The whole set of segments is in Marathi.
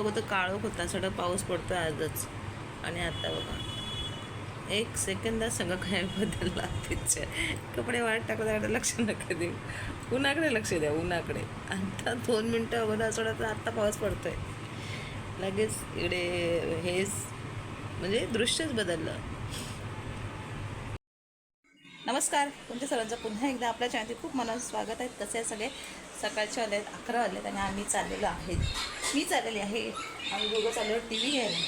अगोदर काळोख होता सगळं पाऊस पडतो आजच. आणि आता बघा. एक सेकंदात सगळं काय बदलला पिक्चर कपडे वाट टाकल्याकडे लक्ष नका देऊ. उन्हाकडे लक्ष द्या उन्हाकडे. आता दोन मिनटं अगोदर असं तर आत्ता पाऊस पडतोय. लगेच इकडे हेच म्हणजे दृश्यच बदललं. नमस्कार. तुमच्या सर्वांचं पुन्हा एकदा आपल्या चॅनलचे खूप मनात स्वागत आहे. तसे सगळे. सकाळचे आले आहेत अकरा वाजलेत आणि आम्ही चाललेलो आहे. मी चाललेली आहे. आम्ही दोघं चाललो टी व्ही घ्यायला.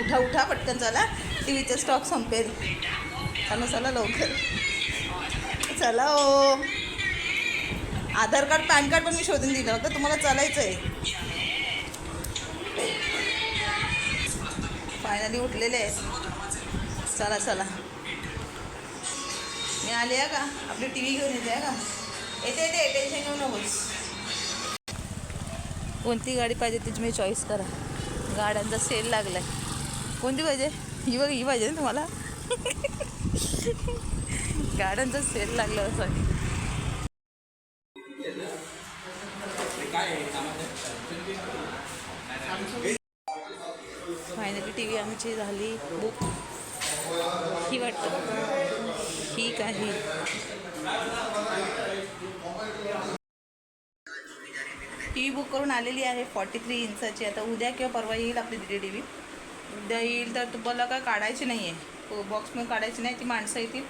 उठा उठा पटकन चला. टी व्हीचा स्टॉक संपेल. चला चला लवकर. चला ओ. आधार कार्ड पॅन कार्ड पण मी शोधून दिलं. होतं तुम्हाला चालायचं आहे फायनली उठलेले आहेत. चला चला. मी आले आहे का? आपली टी व्ही घेऊन येते आहे का? येते येते टेन्शन घेऊ नकोस. कोणती गाडी पाहिजे ती तुम्ही चॉईस करा. गाड्यांचा सेल लागला आहे कोणती पाहिजे? ही बघ ही पाहिजे ना तुम्हाला. गाड्यांचा सेल लागला असं फायनली टी व्ही आमची झाली. बुक ही वाटतं. ही काही. टी व्ही बुक करून आलेली आहे फॉर्टी थ्री इंचाची. आता उद्या किंवा परवा येईल आपली दिली टी व्ही उद्या येईल तर तुम्हाला काय काढायची नाही आहे बॉक्समधून काढायची नाही ती माणसं येतील.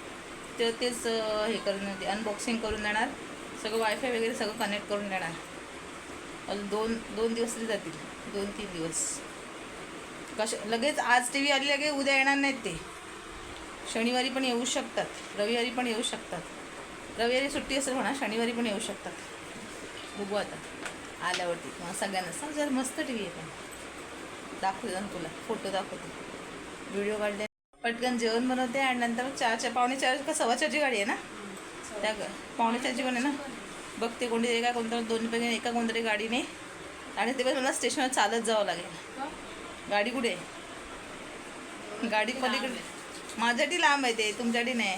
तर तेच हे करून अनबॉक्सिंग करून देणार. सगळं वायफाय वगैरे सगळं कनेक्ट करून देणार. अजून दोन दोन दिवस तरी जातील. दोन तीन दिवस. कश लगेच आज टी व्ही आली लगे उद्या येणार नाहीत ते. शनिवारी पण येऊ शकतात. रविवारी पण येऊ शकतात. रविवारी सुट्टी असेल म्हणा शनिवारी पण येऊ शकतात. बघू आता. आल्यावरती. मग सगळ्यांना सांग जर मस्त टी व्ही आहे पण. दाखवते ना तुला. फोटो दाखवते. व्हिडिओ काढले. पटकन जेवण बनवते आणि नंतर चारच्या पावणे चार का सव्वा चारची गाडी आहे ना? त्या ग- पावणे चारची पण आहे ना? बघते कोणती एका कोणत्या दोन्हीपैकी एका कोणतरी गाडीने. आणि ते पण मला स्टेशनवर चालत जावं लागेल. गाडी कुठे आहे? गाडी पलीकडे. माझ्यासाठी लांब आहे ते तुमच्यासाठी नाही.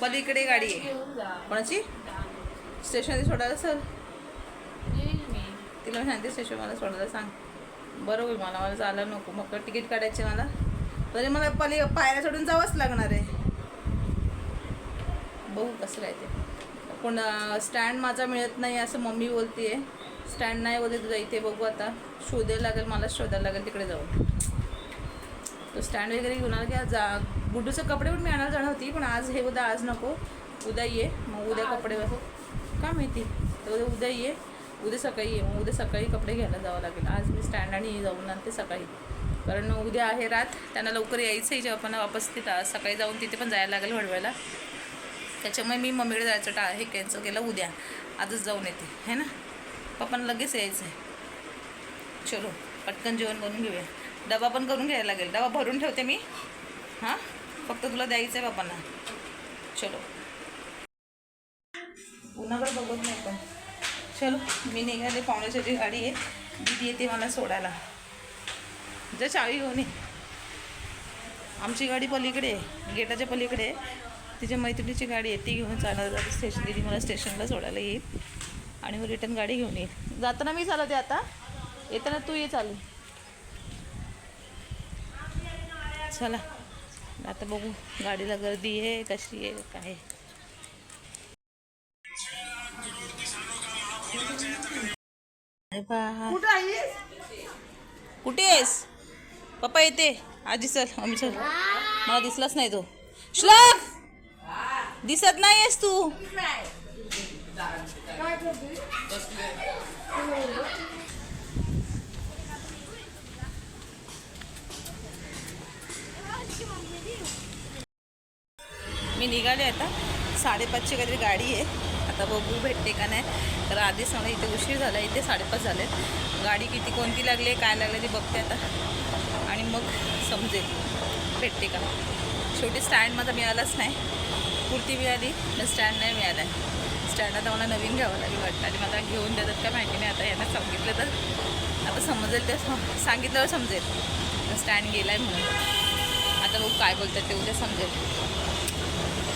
पलीकडे गाडी आहे. कोणाची? स्टेशनमध्ये सोडायला सर तिला मी सांगते स्टेशन मला सोडायला सांग. बरं होईल मला मला चालायला नको. मग तिकीट काढायचे मला. तरी मला पली पायऱ्या सोडून जावंच लागणार आहे. बघू कसं काय ते. पण स्टँड माझा मिळत नाही असं मम्मी बोलते स्टँड नाही बोलते तुझा इथे बघू आता. शोधायला लागेल मला शोधायला लागेल तिकडे जाऊन. तो स्टँड वगैरे घेऊन आला की आज जा गुड्डूचे कपडे पण मी आणायला जाणार होती पण आज हे उद्या आज नको. उद्या ये मग उद्या कपडे काय माहिती? तर उद्या उद्या ये उद्या सकाळी ये मग उद्या सकाळी कपडे घ्यायला जावं लागेल. आज मी स्टँड आणि जाऊन आणते सकाळी. कारण उद्या आहे रात त्यांना लवकर यायचं आहे जेव्हा पण वापस तिथं सकाळी जाऊन तिथे पण जायला लागेल वडवायला त्याच्यामुळे मी मम्मीकडे जायचं टा हे कॅन्सल केलं उद्या. आजच जाऊन येते है ना? पप्पांना लगेच यायचं आहे चलो पटकन जेवण करून घेऊया. डबा पण करून घ्यायला लागेल. डबा भरून ठेवते मी. हां? फक्त तुला द्यायचं आहे बाबांना. चलो. उन्हाकडे बघत नाही पण चलो मी निघाले पाहुण्याची गाडी आहे. दीदी येते मला सोडायला. जर चावी घेऊन ये. आमची गाडी पलीकडे आहे. गेटाच्या पलीकडे आहे. तिच्या मैत्रिणीची गाडी आहे. ती घेऊन चालत जाते स्टेशन दिदी मला स्टेशनला सोडायला येईल. आणि मग रिटर्न गाडी घेऊन येईल. जाताना मी चालते आता. येताना तू ये चालू. चला. आता बघू गाडीला गर्दी आहे कशी आहे काय. कुठे आहेस? पप्पा येते. आजी चल आम्ही चल. मला दिसलाच नाही तो. श्लोक! दिसत नाही आहेस तू. मी निघाले आता. साडेपाचची काहीतरी गाडी आहे. आता बघू भेटते का नाही. तर आधीच मला इथे उशीर झाला इथे साडेपाच झाले गाडी किती कोणती लागली आहे काय लागलं ती बघते आता. आणि मग समजेल भेटते का? शेवटी स्टँड माझा मिळालाच नाही. कुर्ती मिळाली पण स्टँड नाही मिळाला आहे स्टँड आता मला नवीन घ्यावं लागेल वाटतं. आणि मला घेऊन देतात काय माहिती नाही. आता यांना सांगितलं तर. आता समजेल ते सांगितल्यावर समजेल. स्टँड गेला आहे म्हणून. आता बघू काय बोलतात ते उद्या समजेल.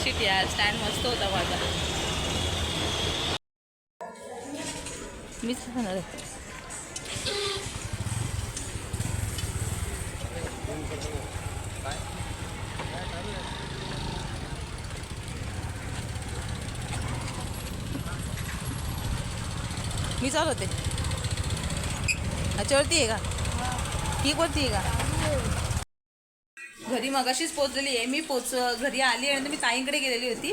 शिट यार स्टँड मस्त होता माझा. मीच खाणार मी चालवते. अच्छा वरती आहे का? ही कोणती आहे का? घरी मगाशीच पोचलेली आहे. मी पोच घरी आली आणि मी ताईंकडे गेलेली होती.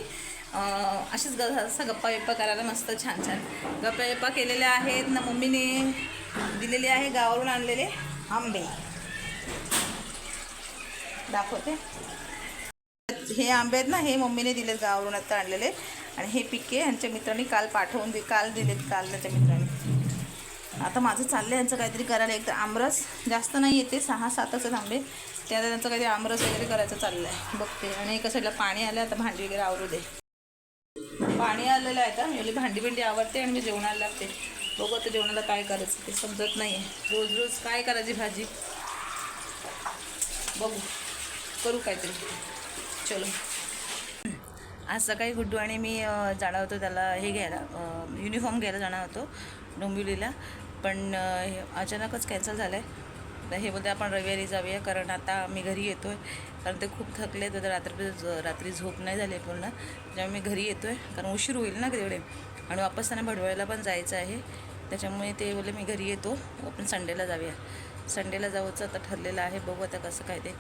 अशीच ग असं गप्पा बिप्पा करायला मस्त छान छान. गप्पा बिप्पा केलेल्या आहेत. ना मम्मीने दिलेले आहे गावावरून आणलेले आंबे. दाखवते. हे आंबे आहेत ना हे मम्मीने दिलेत गावावरून आता आणलेले. आणि हे पिके यांच्या मित्रांनी काल पाठवून दि काल दिलेत काल त्यांच्या मित्रांनी. आता माझं चाललं आहे यांचं काहीतरी करायला. एक तर आमरस जास्त नाही येते सहा सातच आंबे. ते त्या त्यांचं काहीतरी आमरस वगैरे करायचं चाललं आहे बघते. आणि एका साईडला पाणी आलं आता भांडी वगैरे आवरू दे. पाणी आलेलं आहे आता. म्हणजे भांडी बिंडी आवडते आणि मी जेवणाला लागते. बघू आता जेवणाला काय करायचं ते समजत नाही आहे रोज रोज काय करायची भाजी? बघू. करू काहीतरी. चलो. आज सकाळी गुड्डू आणि मी जाणार होतो त्याला हे घ्यायला. युनिफॉर्म घ्यायला जाणार होतो डोंबिवलीला. पण हे अचानकच कॅन्सल झालं आहे तर हे बोलते आपण रविवारी जाऊया कारण आता मी घरी येतो आहे कारण ते खूप थकले तर रात्री रात्री झोप नाही झाली पूर्ण. त्यामुळे मी घरी येतो आहे कारण उशीर होईल ना तेवढे. आणि वापस त्यांना भडवळ्याला पण जायचं आहे. त्याच्यामुळे ते बोलले मी घरी येतो. आपण संडेला जाऊया. संडेला जाऊचं आता ठरलेलं आहे. बघू आता कसं काय ते.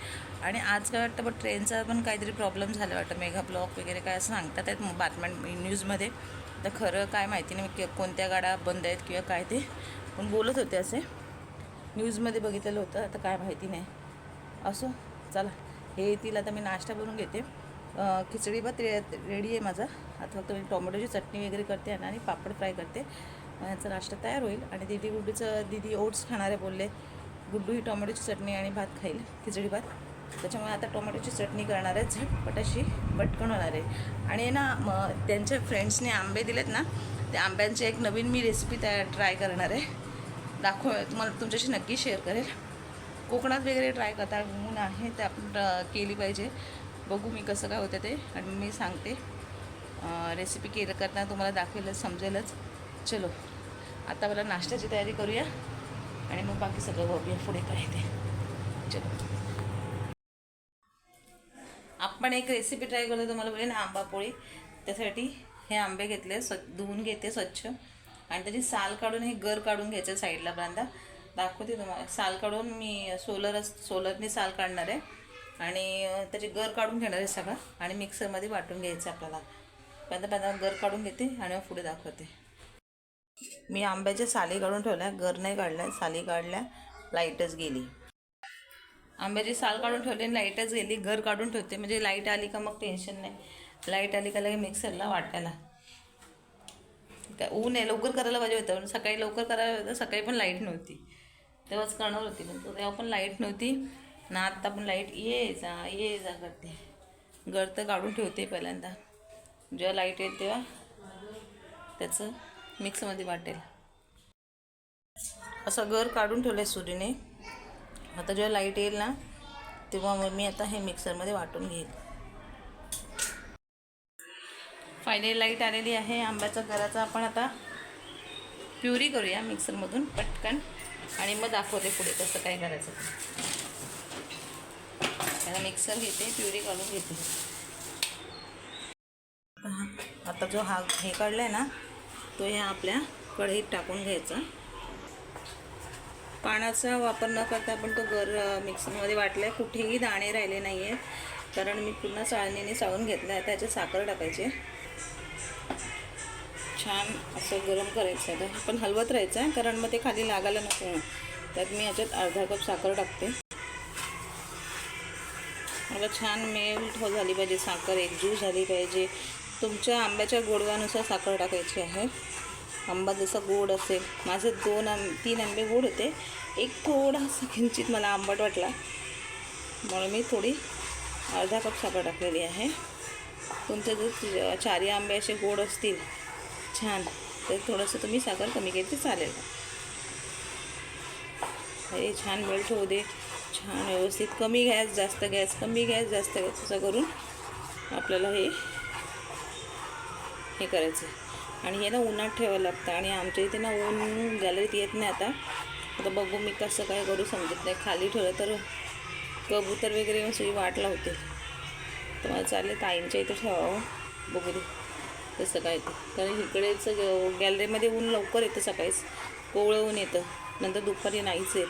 आणि आज काय वाटतं बट ट्रेनचा पण काहीतरी प्रॉब्लेम झाला वाटतं. मेगा ब्लॉक वगैरे काय असं सांगतात आहेत मग बातम्या न्यूजमध्ये. तर खरं काय माहिती नाही की कोणत्या गाड्या बंद आहेत किंवा काय ते. पण बोलत होते असे. न्यूजमध्ये बघितलेलं होतं आता काय माहिती नाही. असो चला. हे तिला आता मी नाश्ता बनवून घेते. खिचडी भात रे रेडी आहे माझा. आता फक्त मी टोमॅटोची चटणी वगैरे करते आणि पापड फ्राय करते. याचा यांचा नाश्ता तयार होईल. आणि दिदी गुड्डूचं दिदी ओट्स खाणारे बोलले गुड्डू ही टोमॅटोची चटणी आणि भात खाईल खिचडी भात. त्याच्यामुळे आता टोमॅटोची चटणी करणार आहे झटपट अशी पटकन होणार आहे. आणि ना मग त्यांच्या फ्रेंड्सने आंबे दिलेत ना त्या आंब्यांची एक नवीन मी रेसिपी तयार ट्राय करणार आहे. दाखव तुम्हाला तुमच्याशी नक्की शेअर करेल. कोकणात वगैरे ट्राय करता ऊन आहे ते आपण केली पाहिजे. बघू मी कसं काय होतं ते आणि मी सांगते. रेसिपी केलं करताना तुम्हाला दाखवेलच समजेलच. चलो आता मला नाश्त्याची तयारी करूया आणि मग बाकी सगळं बघूया पुढे काय ते. चलो. आपण एक रेसिपी ट्राय करतो तुम्हाला बोलेन आंबा पोळी त्यासाठी हे आंबे घेतले स्व धुवून घेते स्वच्छ. आणि त्याची साल काढून हे गर काढून घ्यायचं साईडला बांधा. दाखवते तुम्हाला. साल काढून मी सोलर सोलरने साल काढणार आहे. आणि त्याचे त्याची गर काढून घेणार आहे सगळं. आणि मिक्सरमध्ये वाटून घ्यायचं आपल्याला. पहिल्यांदा पहिल्यांदा गर काढून घेते आणि मग पुढे दाखवते. मी आंब्याच्या साली काढून ठेवल्या. गर नाही काढल्या. साली काढल्या. लाईटच गेली. आंब्याची साल काढून ठेवली आणि लाईटच गेली. घर काढून ठेवते. म्हणजे लाइट आली का मग टेन्शन नाही. लाइट आली का लगे मिक्सरला वाटायला. त्या ऊन आहे लवकर करायला पाहिजे होतं पण सकाळी लवकर करायला होतं सकाळी पण लाइट नव्हती. तेव्हाच करणार होती पण तेव्हा पण लाइट नव्हती. ना आत्ता पण लाइट ये जा ये जा करते. घर तर काढून ठेवते पहिल्यांदा. जेव्हा लाइट येईल तेव्हा त्याचं मिक्समध्ये वाटेल. असं घर काढून ठेवलं आहे सूर्यने. आता जेव्हा लाइट येईल ना तेव्हा मग मी आता हे मिक्सरमध्ये वाटून घेईल. फायनली लाइट आलेली आहे. आंब्याचा घराचा आपण आता प्युरी करूया मिक्सरमधून पटकन. आणि मग दाखवते पुढे कसं काय करायचं त्याला मिक्सर घेते प्युरी काढून घेते. आता जो हा हे काढला आहे ना तो ह्या आपल्या कढईत टाकून घ्यायचा. पाण्याचा वापर न करता आपण तो गर मिक्सरमध्ये वाटला आहे कुठेही दाणे राहिले नाही आहेत कारण मी पुन्हा चाळणीने चाळून घेतला आहे त्याच्यात साखर टाकायची छान असं गरम करायचं आहे. आता पण हलवत राहायचं आहे कारण मग ते खाली लागायला नको. त्यात मी याच्यात अर्धा कप साखर टाकते. मला छान मेल्ट हो झाली पाहिजे साखर एकजीव झाली पाहिजे. तुमच्या आंब्याच्या गोडव्यानुसार साखर टाकायची आहे. आंबा जसा गोड असेल. माझे दोन आंब तीन आंबे गोड होते. एक थोडासा किंचित मला आंबट वाटला. म्हणून मी थोडी अर्धा कप साखर टाकलेली आहे. तुमचे जर चारी आंबे असे गोड असतील छान. तर थोडंसं तुम्ही साखर कमी केली तर चालेल. हे छान मेल्ट होऊ दे. छान व्यवस्थित. कमी गॅस जास्त गॅस. कमी गॅस जास्त गॅस. असं करून आपल्याला हे हे करायचं आणि हे ना उन्हात ठेवावं लागतं. आणि आमच्या इथे ना ऊन गॅलरीत येत नाही आता. आता बघू मी कसं काय करू समजत नाही. खाली ठेवलं तर कबूतर वगैरे येऊन सगळी वाट लावते तर मला चालेल ताईंच्या इथं ठेवावं हो. बघू दे. तसं काय ते कारण इकडेच ग- गॅलरीमध्ये ऊन लवकर येतं सकाळीच. कोवळं ऊन येतं. नंतर दुपारी नाहीच येत.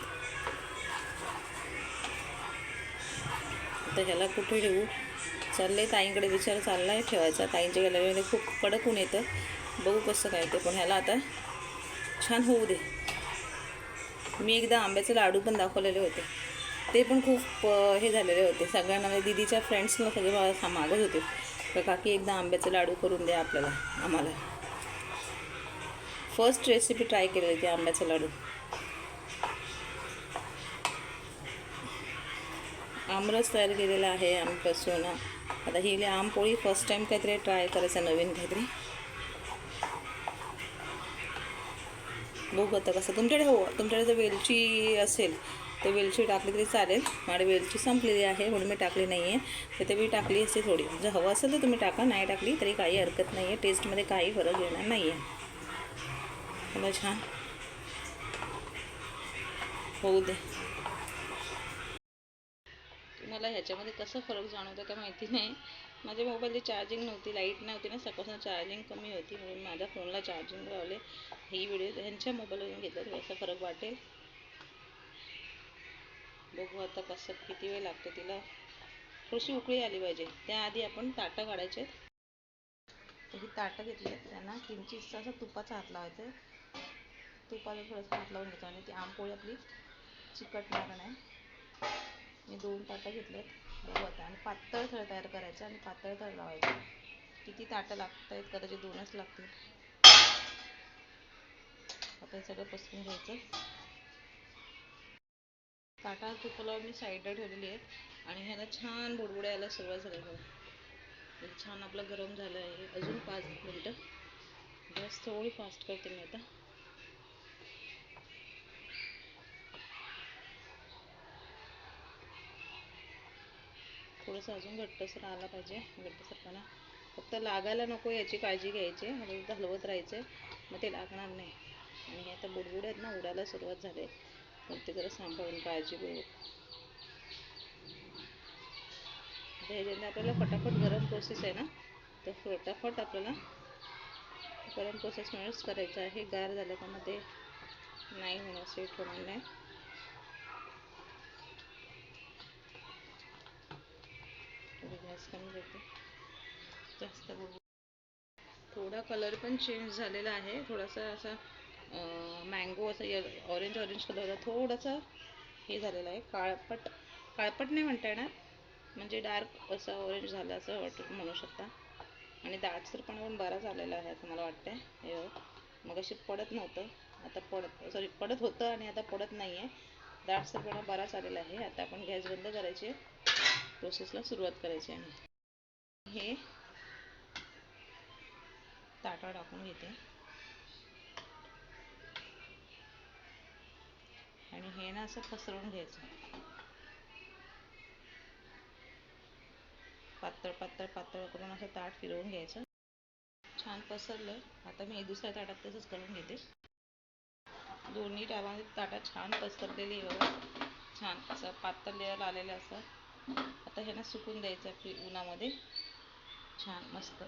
आता ह्याला कुठे ठेवू? चालले ताईंकडे विचार चालला आहे ठेवायचा. ताईंच्या गॅलरीमध्ये खूप कडक ऊन येतं. बघू कसं काय ते पण ह्याला आता छान होऊ दे. मी एकदा आंब्याचे लाडू पण दाखवलेले होते. ते पण खूप हे झालेले होते. सगळ्यांना म्हणजे दीदीच्या फ्रेंड्सना सगळे मागत होते. तर काकी एकदा आंब्याचे लाडू करून द्या आपल्याला आम्हाला. फर्स्ट रेसिपी ट्राय केलेली होती आंब्याचे लाडू. आमरस तयार केलेला आहे आमपासून आता ही आमपोळी फर्स्ट टाईम काहीतरी ट्राय करायचं नवीन काहीतरी. बघू आता कसं तुमच्याकडे हो तुमच्याकडे जर वेलची असेल तर वेलची टाकली तरी चालेल. माझी वेलची संपलेली आहे म्हणून मी टाकली नाही आहे तर ते मी टाकली असते थोडी. जर हवं असेल तर तुम्ही टाका नाही टाकली तरी काही हरकत नाही आहे टेस्टमध्ये काही फरक येणार नाही आहे मला छान. होऊ दे. तुम्हाला ह्याच्यामध्ये कसं फरक जाणवतो का माहिती नाही. माझ्या मोबाईलची चार्जिंग नव्हती लाइट नव्हती ना सकाळपासून चार्जिंग कमी होती म्हणून माझ्या फोनला चार्जिंग लावले. ही व्हिडिओ ह्यांच्या मोबाईलवरून घेतला थोडासा फरक वाटेल? बघू आता कसं किती वेळ लागतो तिला. थोडीशी उकळी आली पाहिजे. त्याआधी आपण ताटं काढायचे ही ताटं घेतली आहेत त्यांना. किमची असं तुपाचा हात लावायचा आहे. तुपाचा थोडंसं हात लावून घ्यायचा आणि ती आंपोळी आपली चिकटणार नाही. मी दोन ताटं घेतलेत बघू आता. आणि पातळ थळ तयार करायचं आणि पातळ थळ लावायचं. किती ताटं लागत आहेत? कदाचित दोनच लागतील. आता हे सगळं पसरून घ्यायचं. ताटा तुपाला मी साईडला ठेवलेली आहेत. आणि ह्याला छान बुडबुडायला सुरुवात झाली बघा. छान आपलं गरम झालं आहे. अजून पाच मिनटं. गॅस थोडी फास्ट करते मी आता. थोडंसं अजून घट्टसर आला पाहिजे. घट्टसरपणा. फक्त लागायला नको याची काळजी घ्यायची. म्हणजे हलवत हलवत राहायचे. मग ते लागणार नाही. आणि हे आता बुडबुड आहेत ना उडायला सुरुवात झाले. पण ते जरा सांभाळून काळजीपूर्वक आता आपल्याला फटाफट गरम प्रोसेस आहे ना तर फटाफट आपल्याला गरम प्रोसेसमुळेच करायचं आहे. गार झालं का मग ते नाही होणार सेट होणार नाही. गॅस कमी करते. जास्त थोडा कलर पण चेंज झालेला आहे. थोडासा असा मँगो असं य ऑरेंज ऑरेंज कलरचा थोडंसं हे झालेलं आहे. काळपट काळपट नाही म्हणता येणार. म्हणजे डार्क असं ऑरेंज झालं असं वाटत म्हणू शकता. आणि दाटसरपणा पण बराच झालेला आहे असं मला वाटतं आहे हे मग अशी पडत नव्हतं. आता पडत सॉरी पडत होतं आणि आता पडत नाही आहे दाटसरपणा बराच आलेला आहे. आता आपण गॅस बंद करायची प्रोसेसला सुरुवात करायची आहे. हे ताटा टाकून घेते. आणि हे ना असं पसरवून घ्यायचं. पातळ पातळ पातळ करून असं ताट फिरवून घ्यायचं. छान पसरलं. आता मी दुसऱ्या ताटात तसंच करून घेते. दोन्ही टावामध्ये ताटात छान पसरलेली बघा. छान असं पातळ लेअर आलेलं असं. आता हे ना सुकून द्यायचं उन्हामध्ये. छान मस्त.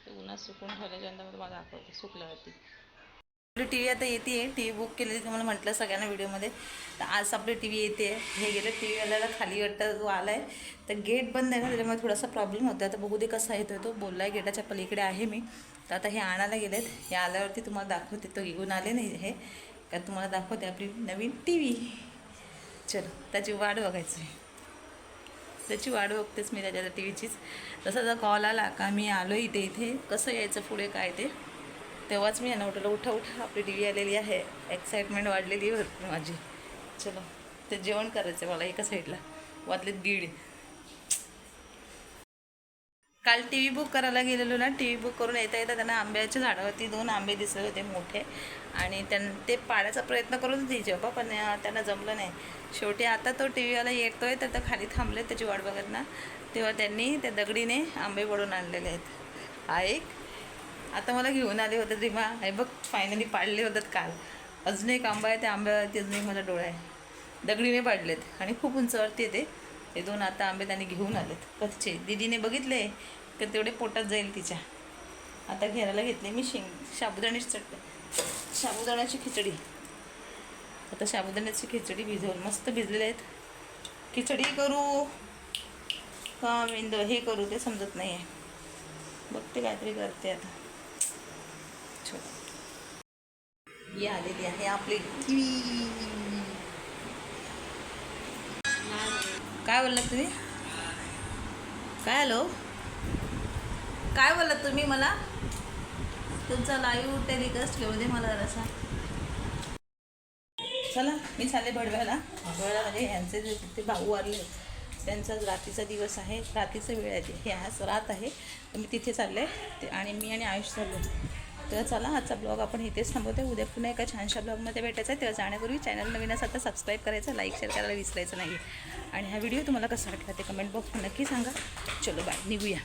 ते उन्हात सुकून ठेवल्याच्यानंतर मी तुम्हाला दाखवते सुकल्यावरती. आपली टी व्ही आता येते आहे टी व्ही बुक केलेली तुम्हाला म्हटलं सगळ्यांना व्हिडिओमध्ये. तर आज आपली टी व्ही येते. हे गेलं टी व्हीवाल्याला खाली वाटतं जो आला आहे तर गेट बंद आहे ना त्याच्यामुळे थोडासा प्रॉब्लेम होता आता बघू दे कसा येतो तो. बोलला आहे गेटाच्या पलीकडे आहे मी. तर आता हे आणायला गेलेत. हे आल्यावरती तुम्हाला दाखवते. तो घेऊन आले नाही हे. का तुम्हाला दाखवते आपली नवीन टी व्ही चलो त्याची वाट बघायची. त्याची वाट बघतेच मी त्याच्या टी व्हीचीच तसा जर कॉल आला का मी आलो इथे इथे कसं यायचं पुढे काय ते? तेव्हाच मी यांना उठवलं उठा उठा आपली टी व्ही आलेली आहे. एक्साइटमेंट वाढलेली आहे भरपूर माझी. चलो ते जेवण करायचं मला एका साईडला. वाजलेत दीड. काल टी व्ही बुक करायला गेलेलो ना टी व्ही बुक करून येता येता त्यांना आंब्याच्या झाडावरती दोन आंबे दिसले होते मोठे. आणि त्यां ते पाडायचा प्रयत्न करून द्यायचे बाबा पण त्यांना जमलं नाही. शेवटी आता तो टी व्हीवाला आहे तर खाली थांबले त्याची वाट बघत ना. तेव्हा त्यांनी त्या दगडीने आंबे पडून आणलेले आहेत. हा एक. आता मला घेऊन आले होते रिमा हे बघ फायनली पाडले होतात काल. अजून एक आंबा आहे त्या आंब्यावरती अजून एक माझा डोळा आहे. दगडीने पाडलेत आणि खूप उंचावरती येते ते. दोन आता आंबे त्यांनी घेऊन आलेत. कच्चे. दिदीने बघितले तर तेवढे पोटात जाईल तिच्या. आता घ्यायला घेतले मी शेंग साबुदाण्याची चटणी. साबुदाण्याची खिचडी. आता साबुदाण्याची खिचडी भिजवून मस्त भिजलेले आहेत. खिचडी करू. का मेंद हे करू ते समजत नाही आहे बघते काहीतरी करते आता. ही आलेली आहे आपली. किवी काय बोललात तुम्ही? काय हॅलो? काय बोललात तुम्ही मला? तुमचा लाईव्ह टेलिकास्ट घेऊ दे मला जरासा. चला मी चालले भडव्याला. भडव्याला म्हणजे यांचे जे ते भाऊ वारले त्यांचा रात्रीचा दिवस आहे. रात्रीचा वेळ आहे. ते हे आज रात आहे. तर मी तिथे चालले. ते आणि मी आणि आयुष चाललो तर चला आजचा ब्लॉग आपण इथेच थांबवतो. उद्या पुन्हा एका छानशा ब्लॉगमध्ये भेटायचं आहे. तेव्हा जाण्यापूर्वी चॅनल नवीन असा तर सबस्क्राईब करायचं लाईक शेअर करायला विसरायचं नाही आणि हा व्हिडिओ तुम्हाला कसा वाटला ते कमेंट बॉक्समध्ये नक्की सांगा. चलो बाय निघूया.